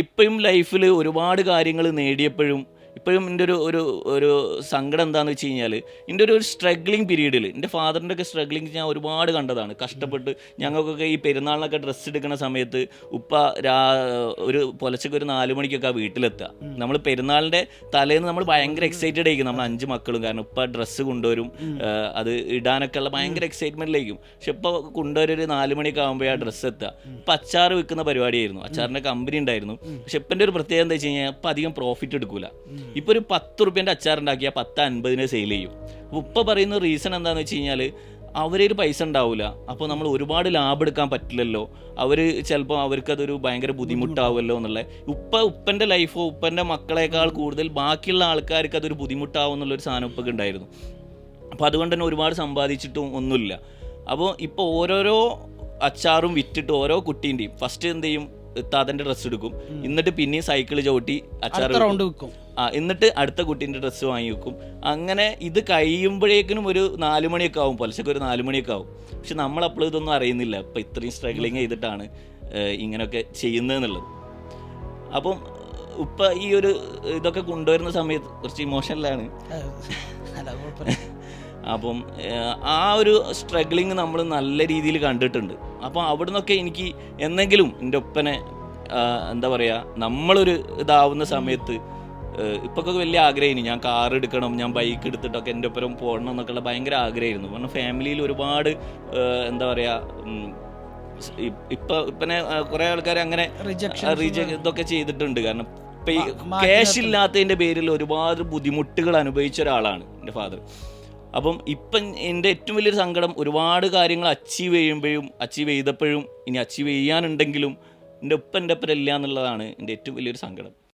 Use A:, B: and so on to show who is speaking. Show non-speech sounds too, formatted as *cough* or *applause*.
A: ഇപ്പോഴും ലൈഫിൽ ഒരുപാട് കാര്യങ്ങൾ നേടിയപ്പോഴും ഇപ്പോഴും എന്റെ ഒരു ഒരു ഒരു സങ്കടം എന്താണെന്ന് വെച്ച് കഴിഞ്ഞാൽ എന്റെ ഒരു സ്ട്രഗ്ലിംഗ് പീരീഡിൽ എന്റെ ഫാദറിന്റെ ഒക്കെ സ്ട്രഗ്ലിംഗ് ഞാൻ ഒരുപാട് കണ്ടതാണ്. കഷ്ടപ്പെട്ട് ഞങ്ങൾക്കൊക്കെ ഈ പെരുന്നാളിനൊക്കെ ഡ്രസ്സ് എടുക്കുന്ന സമയത്ത് ഉപ്പ രാ ഒരു പുലച്ചക്ക് ഒരു നാല് മണിക്കൊക്കെ വീട്ടിലെത്തുക. നമ്മൾ പെരുന്നാളിന്റെ തലേന്ന് നമ്മൾ ഭയങ്കര എക്സൈറ്റഡ് ആയിരിക്കും. നമ്മൾ അഞ്ച് മക്കളും. കാരണം ഉപ്പ ഡ്രസ്സ് കൊണ്ടുവരും. അത് ഇടാനൊക്കെ ഉള്ള ഭയങ്കര എക്സൈറ്റ്മെന്റിലായിരിക്കും പക്ഷെ ഇപ്പോൾ കൊണ്ടുവരും ഒരു നാല് മണിയൊക്കെ ആകുമ്പോൾ ആ ഡ്രസ്സ് എത്തുക. ഇപ്പം അച്ചാർ വിൽക്കുന്ന പരിപാടിയായിരുന്നു. അച്ചാറിന്റെ കമ്പനി ഉണ്ടായിരുന്നു. പക്ഷെ ഇപ്പം ഒരു പ്രത്യേകത എന്താ വെച്ച് കഴിഞ്ഞാൽ ഇപ്പം അധികം പ്രോഫിറ്റ് എടുക്കൂല. ഇപ്പോൾ ഒരു പത്ത് റുപ്യന്റെ അച്ചാർ ഉണ്ടാക്കിയാൽ പത്ത് അൻപതിന് സെയിൽ ചെയ്യും. ഉപ്പ പറയുന്ന റീസൺ എന്താണെന്ന് വെച്ച് കഴിഞ്ഞാൽ അവരൊരു പൈസ ഉണ്ടാവില്ല അപ്പോൾ നമ്മൾ ഒരുപാട് ലാഭം എടുക്കാൻ പറ്റില്ലല്ലോ. അവർ ചിലപ്പോൾ അവർക്കതൊരു ഭയങ്കര ബുദ്ധിമുട്ടാവുമല്ലോ എന്നുള്ള ഉപ്പ ഉപ്പന്റെ ലൈഫോ ഉപ്പന്റെ മക്കളെക്കാൾ കൂടുതൽ ബാക്കിയുള്ള ആൾക്കാർക്ക് അതൊരു ബുദ്ധിമുട്ടാവും എന്നുള്ളൊരു സാധനം ഉപ്പൊക്കെ ഉണ്ടായിരുന്നു. അപ്പോൾ അതുകൊണ്ട് തന്നെ ഒരുപാട് സമ്പാദിച്ചിട്ടും ഒന്നുമില്ല. അപ്പോൾ ഇപ്പോൾ ഓരോരോ അച്ചാറും വിറ്റിട്ട് ഓരോ കുട്ടീന്റെയും ഫസ്റ്റ് എന്ത് ചെയ്യും? താതന്റെ ഡ്രസ്സ് എടുക്കും. എന്നിട്ട് പിന്നെയും സൈക്കിൾ ചവിട്ടി അച്ചാർ
B: റൗണ്ട്
A: എന്നിട്ട് അടുത്ത കുട്ടീന്റെ ഡ്രസ്സ് വാങ്ങി വെക്കും അങ്ങനെ ഇത് കഴിയുമ്പോഴേക്കിനും ഒരു നാല് മണിയൊക്കെ ആവും. പലശക്ക് ഒരു നാല് മണിയൊക്കെ ആവും. പക്ഷെ നമ്മളപ്പോഴും ഇതൊന്നും അറിയുന്നില്ല. ഇപ്പം ഇത്രയും സ്ട്രഗ്ലിങ് ചെയ്തിട്ടാണ് ഇങ്ങനെയൊക്കെ ചെയ്യുന്നതെന്നുള്ളത്. അപ്പം ഉപ്പ ഈ ഒരു ഇതൊക്കെ കൊണ്ടുവരുന്ന സമയത്ത് കുറച്ച് ഇമോഷണലാണ് *laughs* അപ്പം ആ ഒരു സ്ട്രഗ്ലിങ് നമ്മൾ നല്ല രീതിയിൽ കണ്ടിട്ടുണ്ട്. അപ്പം അവിടെ നിന്നൊക്കെ എനിക്ക് എന്നെങ്കിലും എന്റെ ഒപ്പനെ എന്താ പറയുക നമ്മളൊരു ഇതാവുന്ന സമയത്ത് ഇപ്പൊക്കെ വലിയ ആഗ്രഹമായിരുന്നു ഞാൻ കാർ എടുക്കണം ഞാൻ ബൈക്ക് എടുത്തിട്ടൊക്കെ എന്റെ ഒപ്പം പോകണം എന്നൊക്കെയുള്ള ഭയങ്കര ആഗ്രഹമായിരുന്നു. കാരണം ഫാമിലിയിൽ ഒരുപാട് എന്താ പറയുക ഇപ്പൊ ഇപ്പനെ കുറെ ആൾക്കാർ അങ്ങനെ ഇതൊക്കെ ചെയ്തിട്ടുണ്ട്. കാരണം ഇപ്പൊ ഈ ക്യാഷ്. ഇല്ലാത്തതിന്റെ പേരിൽ ഒരുപാട് ബുദ്ധിമുട്ടുകൾ അനുഭവിച്ച ഒരാളാണ് എന്റെ ഫാദർ അപ്പം ഇപ്പം എന്റെ ഏറ്റവും വലിയൊരു സങ്കടം ഒരുപാട് കാര്യങ്ങൾ അച്ചീവ് ചെയ്യുമ്പോഴും അച്ചീവ് ചെയ്തപ്പോഴും ഇനി അച്ചീവ് ചെയ്യാനുണ്ടെങ്കിലും എന്റെ ഒപ്പം എന്റെ ഒപ്പം ഇല്ല എന്നുള്ളതാണ് എന്റെ ഏറ്റവും വലിയൊരു സങ്കടം.